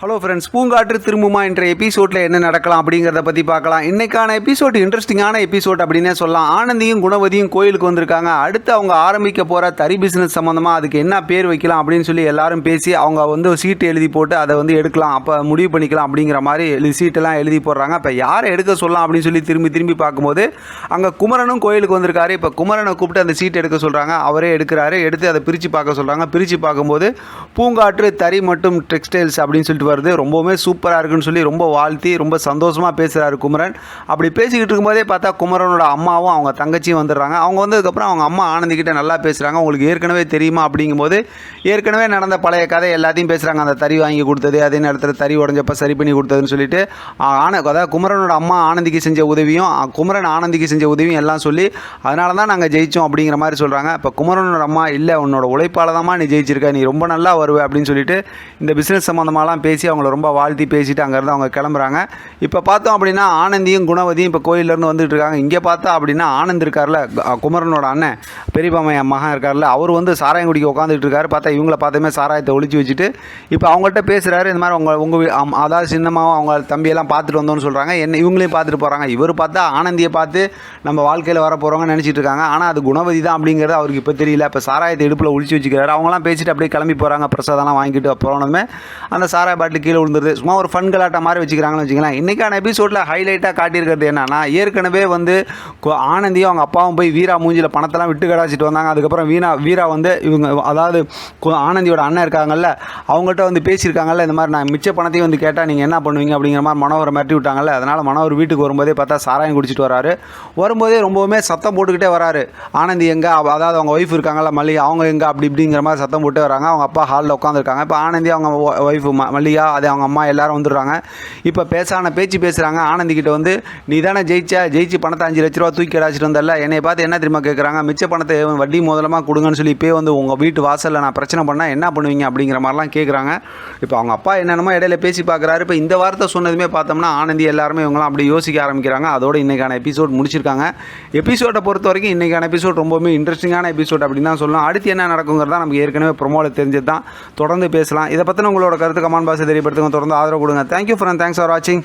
Hello friends பூங்காற்று திரும்புமா என்ற எபிசோடில் என்ன நடக்கலாம் அப்படிங்கிறத பற்றி பார்க்கலாம். இன்னைக்கான எபிசோட் இன்ட்ரெஸ்டிங்கான எபிசோட் அப்படின்னே சொல்லலாம். ஆனந்தியும் குணவதியும் கோயிலுக்கு வந்திருக்காங்க. அடுத்து அவங்க ஆரம்பிக்க போகிற தறி பிஸ்னஸ் சம்மந்தமாக அதுக்கு என்ன பேர் வைக்கலாம் அப்படின்னு சொல்லி எல்லாரும் பேசி அவங்க வந்து சீட்டு எழுதி போட்டு அதை வந்து எடுக்கலாம். அப்போ முடிவு பண்ணிக்கலாம் அப்படிங்கிற மாதிரி எழுதி சீட்டெல்லாம் எழுதி போடுறாங்க. இப்போ யாரை எடுக்க சொல்லலாம் அப்படின்னு சொல்லி திரும்பி திரும்பி பார்க்கும்போது அங்கே குமரனும் கோயிலுக்கு வந்திருக்காரு. இப்போ குமரனை கூப்பிட்டு அந்த சீட் எடுக்க சொல்கிறாங்க அவரே எடுக்கிறாரு. எடுத்து அதை பிரித்து பார்க்க சொல்கிறாங்க பிரித்து பார்க்கும்போது பூங்காற்று தறி மற்றும் டெக்ஸ்டைல்ஸ் அப்படின்னு சொல்லிட்டு வருது ரொம்பவுமே சூப்பராக இருக்குன்னு சொல்லி ரொம்ப வாழ்த்தி ரொம்ப சந்தோஷமாக பேசுகிறாரு குமரன். அப்படி பேசிக்கிட்டு இருக்கும்போதே பார்த்தா குமரனோட அம்மாவும் அவங்க தங்கச்சியும் வந்துடுறாங்க. அவங்க வந்ததுக்கப்புறம் அவங்க அம்மா ஆனந்திக்கிட்ட நல்லா பேசுகிறாங்க உங்களுக்கு ஏற்கனவே தெரியுமா? அப்படிங்கும்போது ஏற்கனவே நடந்த பழைய கதை எல்லாத்தையும் பேசுகிறாங்க அந்த தறி வாங்கி கொடுத்தது அதே நேரத்தில் தறி உடஞ்சப்போ சரி பண்ணி கொடுத்ததுன்னு சொல்லிட்டு ஆன அதாவது குமரனோட அம்மா ஆனந்திக்கு செஞ்ச உதவியும் குமரன் ஆனந்திக்கு செஞ்ச உதவியும் எல்லாம் சொல்லி அதனால தான் நாங்கள் ஜெயித்தோம் அப்படிங்கிற மாதிரி சொல்கிறாங்க இப்போ குமரனோட அம்மா இல்லை உன்னோட உழைப்பால் தான் நீ ஜெயிச்சிருக்க. நீ ரொம்ப நல்லா வருவ. அப்படின்னு சொல்லிட்டு இந்த பிஸ்னஸ் சம்மந்தமாலாம் பேசி பேசி அவங்கள ரொம்ப வாழ்த்தி பேசிட்டு அங்கேருந்து அவங்க கிளம்புறாங்க. இப்போ பார்த்தோம் அப்படின்னா ஆனந்தியும் குணவதியும் இப்போ கோயிலேருந்து வந்துட்டு இருக்காங்க. இங்கே பார்த்தா அப்படின்னா ஆனந்த் இருக்கார்ல குமரனோட அண்ணன் பெரியப்பாமை மகன் இருக்கார்ல அவர் வந்து சாராயம் குடிக்க உட்காந்துட்டு இருக்காரு. பார்த்தா இவங்கள பார்த்ததுமே சாராயத்தை ஒழிச்சு வச்சுட்டு இப்போ அவங்கள்ட்ட பேசுகிறாரு இந்த மாதிரி உங்கள் உங்கள் அதாவது சின்னமாவும் அவங்க தம்பியெல்லாம் பார்த்துட்டு வந்தோம்னு சொல்கிறாங்க என்ன இவங்களையும் பார்த்துட்டு போகிறாங்க இவர் பார்த்தா ஆனந்தியை பார்த்து நம்ம வாழ்க்கையில் வர போகிறவங்க நினச்சிட்டு இருக்காங்க. ஆனால் அது குணவதி தான் அப்படிங்கிறது அவருக்கு இப்போ தெரியல. இப்போ சாராயத்தை இடுப்பில் ஒழிச்சு வச்சுக்கிறாரு. அவங்களாம் பேசிட்டு அப்படியே கிளம்பி போகிறாங்க பிரசாதம்லாம் வாங்கிட்டு போனோமே. அந்த சாராய பாட்டில் கீழே விழுந்துருது. சும்மா ஒரு ஃபன் கலாட்டா மாதிரி வச்சுக்கிறாங்கன்னு வச்சுக்கலாம் இன்றைக்கான எபிசோடில் ஹைலைட்டாக காட்டியிருக்கிறது என்னன்னா ஏற்கனவே வந்து ஆனந்தியும் அவங்க அப்பாவும் போய் வீரா மூஞ்சியில் பணத்தெல்லாம் விட்டு கடாச்சிட்டு வந்தாங்க. அதுக்கப்புறம் வீணா வீரா வந்து இவங்க அதாவது ஆனந்தியோட அண்ணன் இருக்காங்கல்ல அவங்கள்ட்ட வந்து பேசியிருக்காங்கல்ல இந்த மாதிரி நான் மிச்ச பணத்தையும் வந்து கேட்டால் நீங்கள் என்ன பண்ணுவீங்க அப்படிங்கிற மாதிரி மனோவரை மிரட்டி விட்டாங்கல்ல. அதனால் மனோவர் வீட்டுக்கு வரும்போதே பார்த்தா சாராயம் குடிச்சிட்டு வராரு. வரும்போதே ரொம்பவுமே சத்தம் போட்டுக்கிட்டே வராரு. ஆனந்தி எங்கே? அதாவது அவங்க ஒய்ஃப் இருக்காங்கல்ல மல்லிகை அவங்க எங்கே? அப்படி இப்படிங்கிற மாதிரி சத்தம் போட்டு வராங்க. அவங்க அப்பா ஹாலில் உட்காந்துருக்காங்க இப்போ ஆனந்தி அவங்க ஒய்ஃபு மல்லிகை அது அவங்க அம்மா எல்லாரும் வந்துடுறாங்க. இப்போ பேசான பேச்சு பேசுகிறாங்க ஆனந்திக்கிட்ட வந்து நீ தானே ஜெயிச்ச? ஜெயிச்சு பணத்தை அஞ்சு லட்ச ரூபா தூக்கி அடாச்சிட்டு வந்தல என்னை பார்த்து என்ன தெரியுமா கேட்குறாங்க மிச்ச பணத்தை வட்டி முதலமாக கொடுங்கன்னு சொல்லி இப்போ வந்து உங்கள் வீட்டு வாசலில் நான் பிரச்சனை பண்ணால் என்ன பண்ணுவீங்க? அப்படிங்கிற மாதிரிலாம் கேட்குறாங்க இப்போ அவங்க அப்பா என்னென்னமோ இடையில பேசி பார்க்குறாரு. இப்போ இந்த வார்த்தை சொன்னதுமே பார்த்தோம்னா ஆனந்தி எல்லாருமே இவங்களாம் அப்படி யோசிக்க ஆரம்பிக்கிறாங்க. அதோட இன்னைக்கான எபிசோட் முடிச்சிருக்காங்க. எபிசோடை பொறுத்த வரைக்கும் இன்னைக்கான எபிசோட் ரொம்பவுமே இன்ட்ரெஸ்டிங்கான எபிசோட் அப்படின்னு தான் சொல்லலாம் அடுத்து என்ன நடக்குங்கிறதா நமக்கு ஏற்கனவே ப்ரொமோவில் தெரிஞ்சது தான் தொடர்ந்து பேசலாம். இதை பற்றின உங்களோட கருத்து கமான் பாஸ் தெரியப்படுத்துங்க. தொடர்ந்து ஆதரவு கொடுங்க. தேங்க்யூ ஃப்ரெண்ட் தேங்க்ஸ் ஃபார் வாட்சிங்